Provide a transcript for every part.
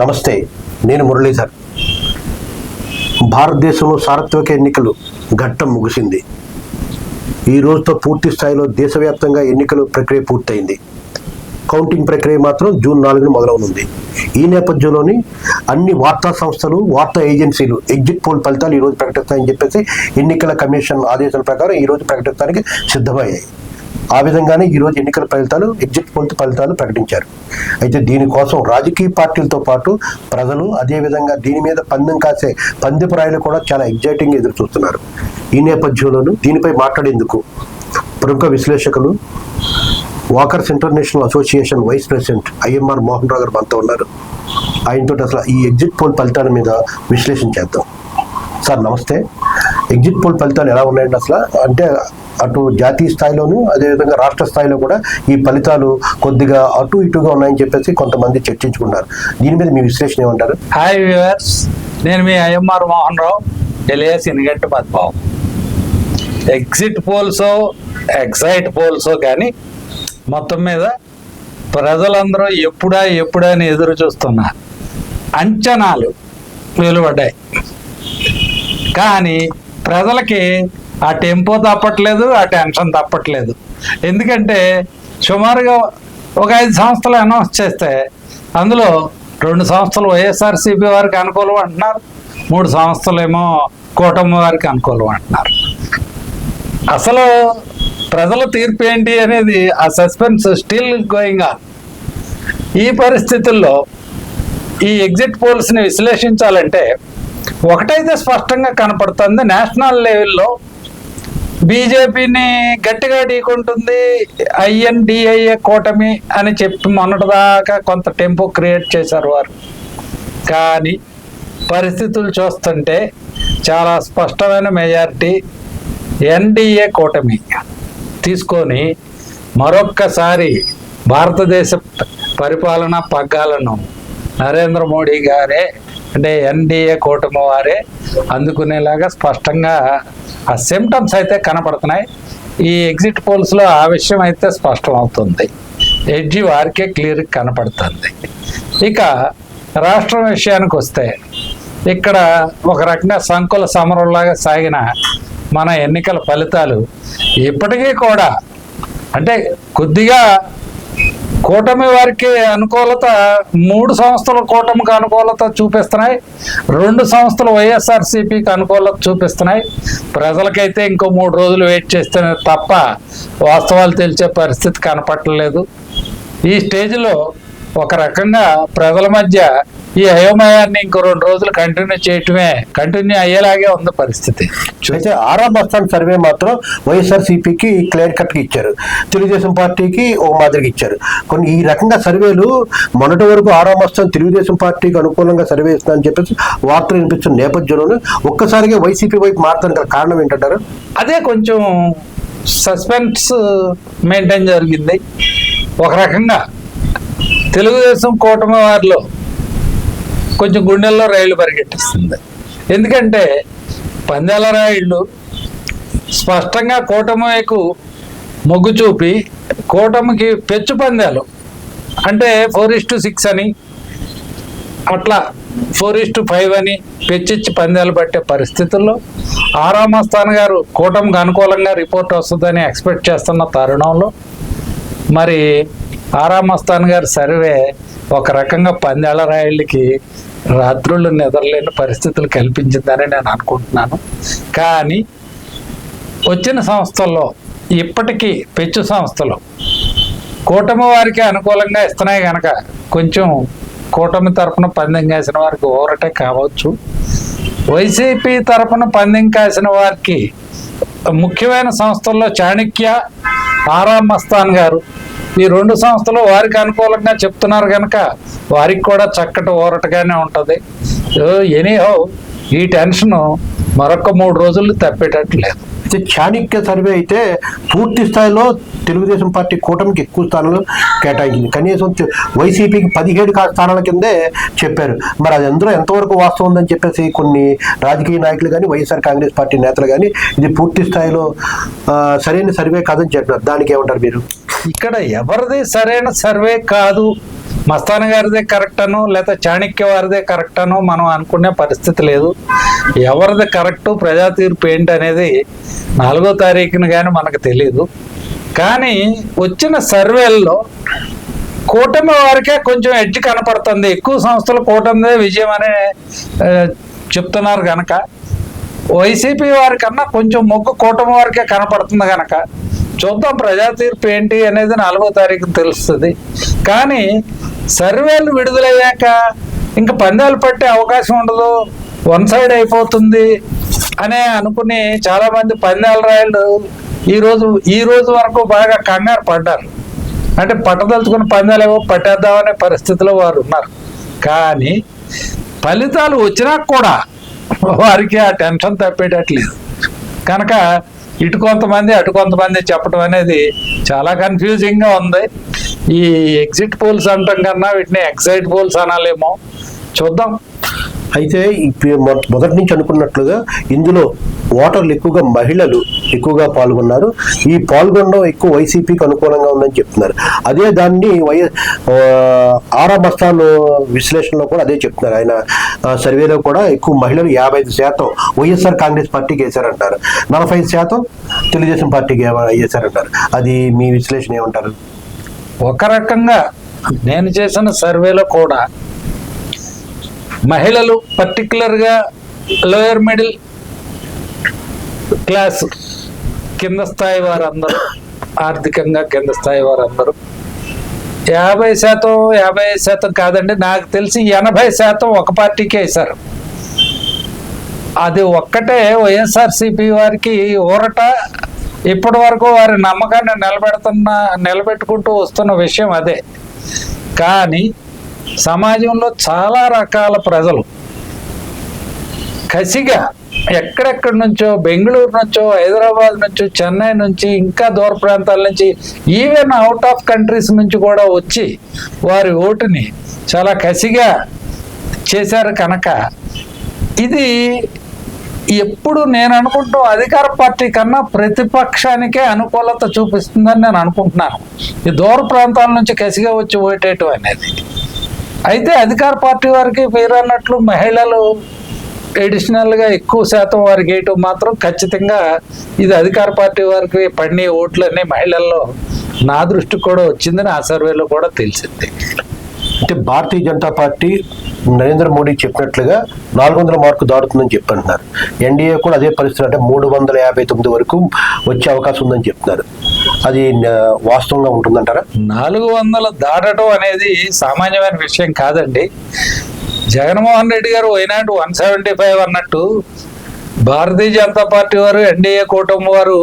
నమస్తే నేను మురళీధర్. భారతదేశంలో సార్వత్రిక ఎన్నికలు ఘట్టం ముగిసింది. ఈ రోజుతో పూర్తి స్థాయిలో దేశవ్యాప్తంగా ఎన్నికల ప్రక్రియ పూర్తయింది. కౌంటింగ్ ప్రక్రియ మాత్రం జూన్ నాలుగున మొదలవనుంది. ఈ నేపథ్యంలోని అన్ని వార్తా సంస్థలు వార్తా ఏజెన్సీలు ఎగ్జిట్ పోల్ ఫలితాలు ఈ రోజు ప్రకటిస్తాయని చెప్పేసి ఎన్నికల కమిషన్ ఆదేశాల ప్రకారం ఈ రోజు ప్రకటించడానికి సిద్ధమయ్యాయి. ఆ విధంగానే ఈ రోజు ఎన్నికల ఫలితాలు ఎగ్జిట్ పోల్ ఫలితాలు ప్రకటించారు. అయితే దీనికోసం రాజకీయ పార్టీలతో పాటు ప్రజలు అదేవిధంగా దీని మీద పందెం కాసే పందెపురాయలు కూడా చాలా ఎగ్జైటింగ్ ఎదురు చూస్తున్నారు ఈ నేపథ్యంలోనూ దీనిపై మాట్లాడేందుకు ప్రముఖ విశ్లేషకులు walkers international association vice president IMR Mohan Rao garu మనతో ఉన్నారు. ఆయనతో అసలు ఈ ఎగ్జిట్ పోల్ ఫలితాల మీద విశ్లేషణ చేద్దాం. సార్ నమస్తే. ఎగ్జిట్ పోల్ ఫలితాలు ఎలా ఉన్నాయండి అసలు? అంటే అటు జాతీయ స్థాయిలోనూ అదేవిధంగా రాష్ట్ర స్థాయిలో కూడా ఈ ఫలితాలు కొద్దిగా అటు ఇటుగా ఉన్నాయని చెప్పేసి కొంతమంది చర్చించుకున్నారు. దీని మీద మీ విశ్లేషణ ఏమంటారు? హాయ్ వ్యూవర్స్ నేను మీ ఐఎంఆర్ మోహన్ రావు ఎలియాస్ ఇనిగంటి పద్మావు ఎగ్జిట్ పోల్సో ఎగ్జైట్ పోల్సో కానీ మొత్తం మీద ప్రజలందరూ ఎప్పుడా ఎప్పుడా అని ఎదురు చూస్తున్నారు. అంచనాలు వెలువడ్డాయి కానీ ప్రజలకి ఆ టెంపో తప్పట్లేదు ఆ టెన్షన్ తప్పట్లేదు. ఎందుకంటే సుమారుగా ఒక ఐదు సంస్థలు అనౌన్స్ చేస్తే అందులో రెండు సంస్థలు వైఎస్ఆర్సీపీ వారికి అనుకూలం అంటున్నారు? మూడు సంస్థలు ఏమో కూటమి వారికి అనుకూలం అంటున్నారు? అసలు ప్రజల తీర్పు ఏంటి అనేది ఆ సస్పెన్స్ స్టిల్ గోయింగ్ ఆన్. ఈ పరిస్థితుల్లో ఈ ఎగ్జిట్ పోల్స్ని విశ్లేషించాలంటే ఒకటైతే స్పష్టంగా కనపడుతుంది నేషనల్ లెవెల్లో బీజేపీని గట్టిగా ఢీకొంటుంది ఐఎన్డిఐఏ కూటమి అని చెప్పి మొన్నటిదాకా కొంత టెంపో క్రియేట్ చేశారు వారు. కానీ పరిస్థితులు చూస్తుంటే చాలా స్పష్టమైన మెజారిటీ ఎన్డీఏ కూటమి. తీసుకొని మరొక్కసారి భారతదేశ పరిపాలన పగ్గాలను నరేంద్ర మోడీ గారే అంటే ఎన్డీఏ కూటమి వారే అందుకునేలాగా స్పష్టంగా ఆ సిమ్టమ్స్ అయితే కనపడుతున్నాయి. ఈ ఎగ్జిట్ పోల్స్లో ఆ విషయం అయితే స్పష్టం అవుతుంది ఎడ్జి వారికే క్లియర్ కనపడుతుంది. ఇక రాష్ట్రం విషయానికి వస్తే ఇక్కడ ఒక రకంగా సంకుల సమరంలాగా సాగిన మన ఎన్నికల ఫలితాలు ఇప్పటికీ కూడా అంటే కొద్దిగా కూటమి వారికి అనుకూలత మూడు సంస్థలు కూటమికి అనుకూలత చూపిస్తున్నాయి. రెండు సంస్థలు వైఎస్ఆర్సీపీకి అనుకూలత చూపిస్తున్నాయి. ప్రజలకైతే ఇంకో మూడు రోజులు వెయిట్ చేస్తేనే తప్ప వాస్తవాలు తెలిసే పరిస్థితి కనపట్టలేదు ఈ స్టేజ్లో ఒక రకంగా ప్రజల మధ్య ఈ అయోమయాన్ని ఇంకో రెండు రోజులు కంటిన్యూ చేయటమే. కంటిన్యూ అయ్యేలాగే ఉంది పరిస్థితి. అయితే ఆరాం బస్తాన్ సర్వే మాత్రం వైఎస్ఆర్ సిపికి క్లియర్ కట్గా ఇచ్చారు. తెలుగుదేశం పార్టీకి ఒక మాదిరిగా ఇచ్చారు. కొన్ని ఈ రకంగా సర్వేలు మొన్నటి వరకు ఆరాం బస్తాన్ తెలుగుదేశం పార్టీకి అనుకూలంగా సర్వే ఇస్తుందని చెప్పేసి వార్తలు వినిపిస్తున్న నేపథ్యంలోనే ఒక్కసారిగా వైసీపీ వైపు మారుతానికి గల కారణం ఏంటంటారు? అదే కొంచెం సస్పెన్స్ మెయింటైన్ జరిగింది. ఒక రకంగా తెలుగుదేశం కూటమి వారిలో కొంచెం గుండెల్లో రైలు పరిగెట్టిస్తుంది. ఎందుకంటే పందెల రాయుళ్ళు స్పష్టంగా కూటమికు మొగ్గు చూపి కూటమికి పెచ్చు పందాలు. అంటే ఫోర్ ఇస్ టు సిక్స్ అని అట్లా ఫోర్ ఇస్ టు ఫైవ్ అని పెచ్చిచ్చి పందాలు పట్టే పరిస్థితుల్లో ఆరామస్థాన్ గారు కూటమికి అనుకూలంగా రిపోర్ట్ వస్తుందని ఎక్స్పెక్ట్ చేస్తున్న తరుణంలో మరి ఆరామస్తాన్ గారి సర్వే ఒక రకంగా పందేళ్ళ రాయళ్ళకి రాత్రులు నిద్రలేని పరిస్థితులు కల్పించిందని నేను అనుకుంటున్నాను. కానీ వచ్చిన సంస్థల్లో ఇప్పటికీ పెచ్చు సంస్థలు కూటమి వారికి అనుకూలంగా ఇస్తున్నాయి కనుక కొంచెం కూటమి తరపున పందెం కాసిన వారికి ఊరటే కావచ్చు. వైసీపీ తరపున పందెం కాసిన వారికి ముఖ్యమైన సంస్థల్లో చాణక్య ఆరామస్తాన్ గారు ఈ రెండు సంస్థలు వారికి అనుకూలంగా చెప్తున్నారు కనుక వారికి కూడా చక్కటి ఊరటగానే ఉంటుంది. ఎనీహో ఈ టెన్షన్ మరొక మూడు రోజులు తప్పేటట్టు లేదు. అయితే చాణిక్య సర్వే అయితే పూర్తి స్థాయిలో తెలుగుదేశం పార్టీ కూటమికి ఎక్కువ స్థానాలు కేటాయించింది. కనీసం వైసీపీకి పదిహేడు స్థానాల కిందే చెప్పారు. మరి అది అందరూ ఎంతవరకు వాస్తవం ఉందని చెప్పేసి కొన్ని రాజకీయ నాయకులు కానీ వైఎస్ఆర్ కాంగ్రెస్ పార్టీ నేతలు కానీ ఇది పూర్తి స్థాయిలో సరైన సర్వే కాదని చెప్పారు. దానికి ఏమంటారు మీరు? ఇక్కడ ఎవరిది సరైన సర్వే కాదు. మస్తాన్ గారిదే కరెక్ట్ అను లేకపోతే చాణక్య వారిదే కరెక్ట్ అను మనం అనుకునే పరిస్థితి లేదు. ఎవరిది కరెక్ట్ ప్రజా తీర్పు ఏంటి అనేది నాలుగో తారీఖున కానీ మనకు తెలియదు కానీ వచ్చిన సర్వేల్లో కూటమి వారికే కొంచెం ఎడ్జ్ కనపడుతుంది. ఎక్కువ సంస్థలు కూటమిదే విజయం అనే చెప్తున్నారు కనుక వైసీపీ వారికన్నా కొంచెం మొగ్గు కూటమి వారికే కనపడుతుంది కనుక చూద్దాం ప్రజా తీర్పు ఏంటి అనేది నాలుగో తారీఖు తెలుస్తుంది. కానీ సర్వేలు విడుదలయ్యాక ఇంకా పందాలు పట్టే అవకాశం ఉండదు. వన్ సైడ్ అయిపోతుంది అనే అనుకుని చాలా మంది పందాల రాయలు ఈ రోజు ఈ రోజు వరకు బాగా కంగారు పడ్డారు. అంటే పట్టదలుచుకున్న పందాలు ఏవో పట్టేద్దామనే పరిస్థితిలో వారు ఉన్నారు. కానీ ఫలితాలు వచ్చినా కూడా వారికి ఆ టెన్షన్ తప్పేటట్లేదు. కనుక ఇటు కొంతమంది అటు కొంతమంది చెప్పడం అనేది చాలా కన్ఫ్యూజింగ్గా ఉంది. ఈ ఎగ్జిట్ పోల్స్ అంటాం కన్నా వీటిని ఎగ్జైట్ పోల్స్ అనాలేమో. చూద్దాం. అయితే మొ- మొదటి నుంచి అనుకున్నట్లుగా ఇందులో ఓటర్లు ఎక్కువగా మహిళలు ఎక్కువగా పాల్గొన్నారు. ఈ పాల్గొనడం ఎక్కువ వైసీపీకి అనుకూలంగా ఉందని చెప్తున్నారు. అదే దాన్ని వై ఆ, ఆరా విశ్లేషణలో కూడా అదే చెప్తున్నారు. ఆయన సర్వేలో కూడా ఎక్కువ మహిళలు యాభై ఐదు శాతం వైఎస్ఆర్ కాంగ్రెస్ పార్టీకి వేశారంటారు నలభై ఐదు శాతం తెలుగుదేశం పార్టీకి వేశారంటారు అది మీ విశ్లేషణ ఏమంటారు? ఒక రకంగా నేను చేసిన సర్వేలో కూడా మహిళలు పర్టికులర్గా లోయర్ మిడిల్ క్లాస్ కింద స్థాయి వారందరూ ఆర్థికంగా కింద స్థాయి వారందరూ. యాభై శాతం యాభై శాతం కాదండి నాకు తెలిసి ఎనభై శాతం ఒక పార్టీకే వేశారు. అది ఒక్కటే వైఎస్ఆర్సిపి వారికి ఊరట ఇప్పటి వరకు వారి నమ్మకాన్ని నిలబెడుతున్న నిలబెట్టుకుంటూ వస్తున్న విషయం అదే. కానీ సమాజంలో చాలా రకాల ప్రజలు కసిగా ఎక్కడెక్కడి నుంచో బెంగళూరు నుంచో హైదరాబాద్ నుంచో చెన్నై నుంచి ఇంకా దూర ప్రాంతాల నుంచి ఈవెన్ అవుట్ ఆఫ్ కంట్రీస్ నుంచి కూడా వచ్చి వారి ఓటుని చాలా కసిగా చేశారు కనుక ఇది ఎప్పుడు నేను అనుకుంటూ అధికార పార్టీ కన్నా ప్రతిపక్షానికే అనుకూలత చూపిస్తుందని నేను అనుకుంటున్నాను. ఈ దూర ప్రాంతాల నుంచి కసిగా వచ్చి ఓటేయటం అనేది. అయితే అధికార పార్టీ వారికి మీరు అన్నట్లు మహిళలు ఎడిషనల్గా ఎక్కువ శాతం వారికి వేయటం మాత్రం ఖచ్చితంగా ఇది అధికార పార్టీ వారికి పడిన ఓట్లన్నీ మహిళల్లో నా దృష్టికి కూడా వచ్చిందని ఆ సర్వేలో కూడా తెలిసింది. అంటే భారతీయ జనతా పార్టీ నరేంద్ర మోడీ చెప్పినట్లుగా నాలుగు వందల మార్కు దాటుతుందని చెప్పంటున్నారు. ఎన్డీఏ కూడా అదే పరిస్థితి అంటే మూడు వందల యాభై తొమ్మిది వరకు వచ్చే అవకాశం ఉందని చెప్తున్నారు. అది వాస్తవంగా ఉంటుందంటారా? నాలుగు వందలు దాటడం అనేది సామాన్యమైన విషయం కాదండి. జగన్మోహన్ రెడ్డి గారు వైనాడు వన్ సెవెంటీ ఫైవ్ అన్నట్టు. భారతీయ జనతా పార్టీ వారు ఎన్డీఏ కూటమి వారు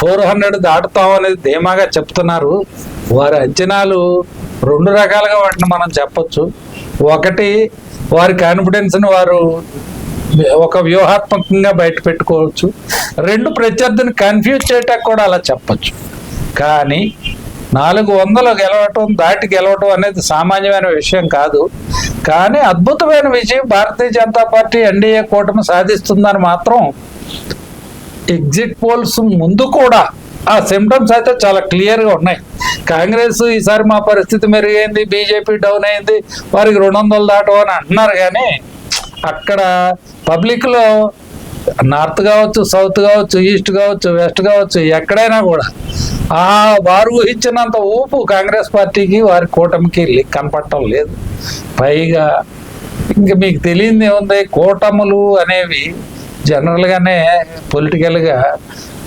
ఫోర్ హండ్రెడ్ దాటుతాం అనేది ధీమాగా చెప్తున్నారు. వారి అంచనాలు రెండు రకాలుగా వాటిని మనం చెప్పొచ్చు. ఒకటి వారి కాన్ఫిడెన్స్ని వారు ఒక వ్యూహాత్మకంగా బయట పెట్టుకోవచ్చు. రెండు ప్రత్యర్థిని కన్ఫ్యూజ్ చేయటానికి కూడా అలా చెప్పచ్చు. కానీ నాలుగు వందలు గెలవటం దాటి గెలవటం అనేది సామాన్యమైన విషయం కాదు. కానీ అద్భుతమైన విజయం భారతీయ జనతా పార్టీ ఎన్డీఏ కూటమి సాధిస్తుందని మాత్రం ఎగ్జిట్ పోల్స్ ముందు కూడా ఆ సిమ్టమ్స్ అయితే చాలా క్లియర్గా ఉన్నాయి. కాంగ్రెస్ ఈసారి మా పరిస్థితి మెరుగైంది బీజేపీ డౌన్ అయింది వారికి రెండు వందలు దాటం అని అంటున్నారు కానీ అక్కడ పబ్లిక్లో నార్త్ కావచ్చు సౌత్ కావచ్చు ఈస్ట్ కావచ్చు వెస్ట్ కావచ్చు ఎక్కడైనా కూడా ఆ వారు ఊహించినంత ఊపు కాంగ్రెస్ పార్టీకి వారి కూటమికి కనపడటం లేదు. పైగా ఇంక మీకు తెలియంది ఏముంది? కూటములు అనేవి జనరల్గానే పొలిటికల్గా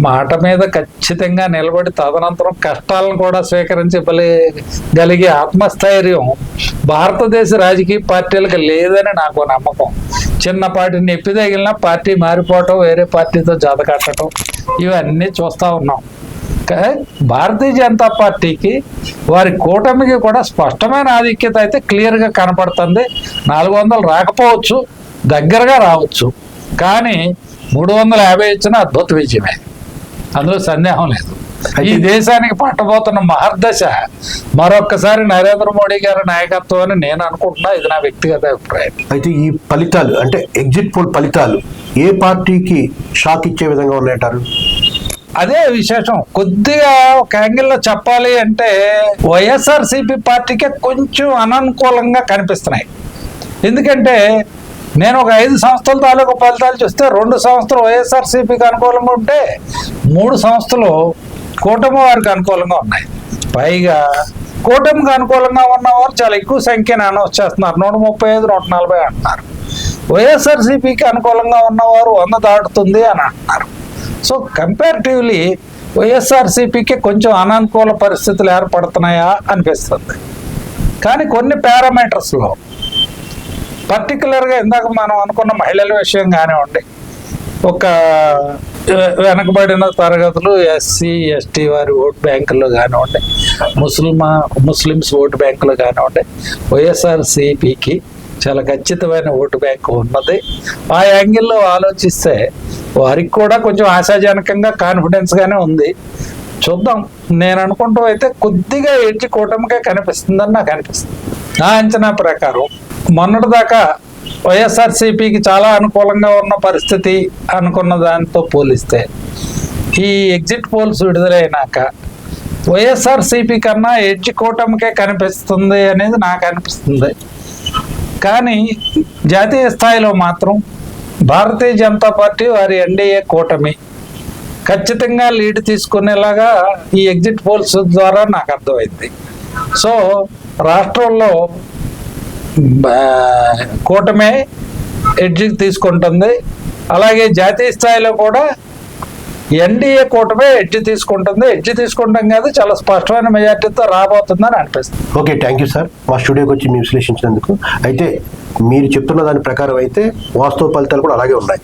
మాట మీద ఖచ్చితంగా నిలబడి తదనంతరం కష్టాలను కూడా స్వీకరించగలిగే ఆత్మస్థైర్యం భారతదేశ రాజకీయ పార్టీలకు లేదని నాకు నమ్మకం. చిన్నపాటి నొప్పి తగిలిన పార్టీ మారిపోవటం వేరే పార్టీతో జత కట్టడం ఇవన్నీ చూస్తూ ఉన్నాం. కా- భారతీయ జనతా పార్టీకి వారి కూటమికి కూడా స్పష్టమైన ఆధిక్యత అయితే క్లియర్గా కనపడుతుంది. నాలుగు వందలు రాకపోవచ్చు దగ్గరగా రావచ్చు. కానీ మూడు వందల యాభై ఇచ్చిన అద్భుత విజయమే. అందులో సందేహం లేదు. ఈ దేశానికి పట్టబోతున్న మహర్దశ మరొక్కసారి నరేంద్ర మోడీ గారి నాయకత్వం అని నేను అనుకుంటున్నా ఇది నా వ్యక్తిగత అభిప్రాయం. అయితే ఈ ఫలితాలు అంటే ఎగ్జిట్ పోల్ ఫలితాలు ఏ పార్టీకి షాక్ ఇచ్చే విధంగా ఉన్నాయంటారు అదే విశేషం. కొద్దిగా ఒక యాంగిల్లో చెప్పాలి అంటే వైఎస్ఆర్సీపీ పార్టీకే కొంచెం అననుకూలంగా కనిపిస్తున్నాయి. ఎందుకంటే నేను ఒక ఐదు సంస్థల తాలూకు ఫలితాలు చూస్తే రెండు సంస్థలు వైఎస్ఆర్సీపీకి అనుకూలంగా ఉంటే మూడు సంస్థలు కూటమి వారికి అనుకూలంగా ఉన్నాయి. పైగా కూటమికి అనుకూలంగా ఉన్నవారు చాలా ఎక్కువ సంఖ్యను అనౌన్స్ చేస్తున్నారు. నూట ముప్పై ఐదు నూట నలభై అంటున్నారు. వైఎస్ఆర్సీపీకి అనుకూలంగా ఉన్నవారు వంద దాటుతుంది అని అంటున్నారు. సో కంపారిటివ్లీ వైఎస్ఆర్సీపీకి కొంచెం అననుకూల పరిస్థితులు ఏర్పడుతున్నాయా అనిపిస్తుంది. కానీ కొన్ని పారామీటర్స్లో పర్టికులర్గా ఇందాక మనం అనుకున్న మహిళల విషయం కానివ్వండి ఒక వెనకబడిన తరగతులు ఎస్సీ ఎస్టీ వారి ఓట్ బ్యాంకులు కానివ్వండి ముస్లిమా ముస్లిమ్స్ ఓటు బ్యాంకులు కానివ్వండి వైఎస్ఆర్ సిపికి చాలా ఖచ్చితమైన ఓటు బ్యాంకు ఉన్నది. ఆ యాంగిల్లో ఆలోచిస్తే వారికి కూడా కొంచెం ఆశాజనకంగా కాన్ఫిడెన్స్గానే ఉంది. చూద్దాం. నేను అనుకుంటూ అయితే కొద్దిగా ఎడ్జి కూటమికే కనిపిస్తుందని నాకు అనిపిస్తుంది. నా అంచనా ప్రకారం మొన్నటిదాకా వైఎస్ఆర్సీపీకి చాలా అనుకూలంగా ఉన్న పరిస్థితి అనుకున్న దానితో పోలిస్తే ఈ ఎగ్జిట్ పోల్స్ విడుదలైనాక వైఎస్ఆర్సీపీ కన్నా ఎడ్జ్ కూటమికే కనిపిస్తుంది అనేది నాకు అనిపిస్తుంది. కానీ జాతీయ స్థాయిలో మాత్రం భారతీయ జనతా పార్టీ వారి ఎన్డీఏ కూటమి ఖచ్చితంగా లీడ్ తీసుకునేలాగా ఈ ఎగ్జిట్ పోల్స్ ద్వారా నాకు అర్థమైంది. సో రాష్ట్రంలో కూటమే ఎడ్జికి తీసుకుంటుంది. అలాగే జాతీయ స్థాయిలో కూడా ఎన్డీఏ కూటమే ఎడ్జ్ తీసుకుంటుంది. ఎడ్జ్ తీసుకుంటాం కాదు చాలా స్పష్టమైన మెజార్టీతో రాబోతుందని అనిపిస్తుంది. Okay thank you sir. మా స్టూడియోకి వచ్చి మీ విశ్లేషించినందుకు. అయితే మీరు చెప్తున్న దాని ప్రకారం అయితే వాస్తవ ఫలితాలు కూడా అలాగే ఉన్నాయి.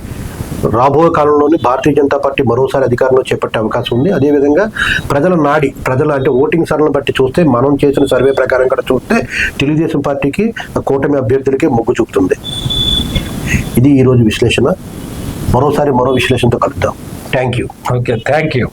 రాబోయే కాలంలోనే భారతీయ జనతా పార్టీ మరోసారి అధికారంలో చేపట్టే అవకాశం ఉంది. అదేవిధంగా ప్రజల నాడి ప్రజల అంటే ఓటింగ్ సరళను బట్టి చూస్తే మనం చేసిన సర్వే ప్రకారం కూడా చూస్తే తెలుగుదేశం పార్టీకి కూటమి అభ్యర్థులకే మొగ్గు చూపుతుంది. ఇది ఈరోజు విశ్లేషణ. మరోసారి మరో విశ్లేషణతో కలుద్దాం. Thank you okay thank you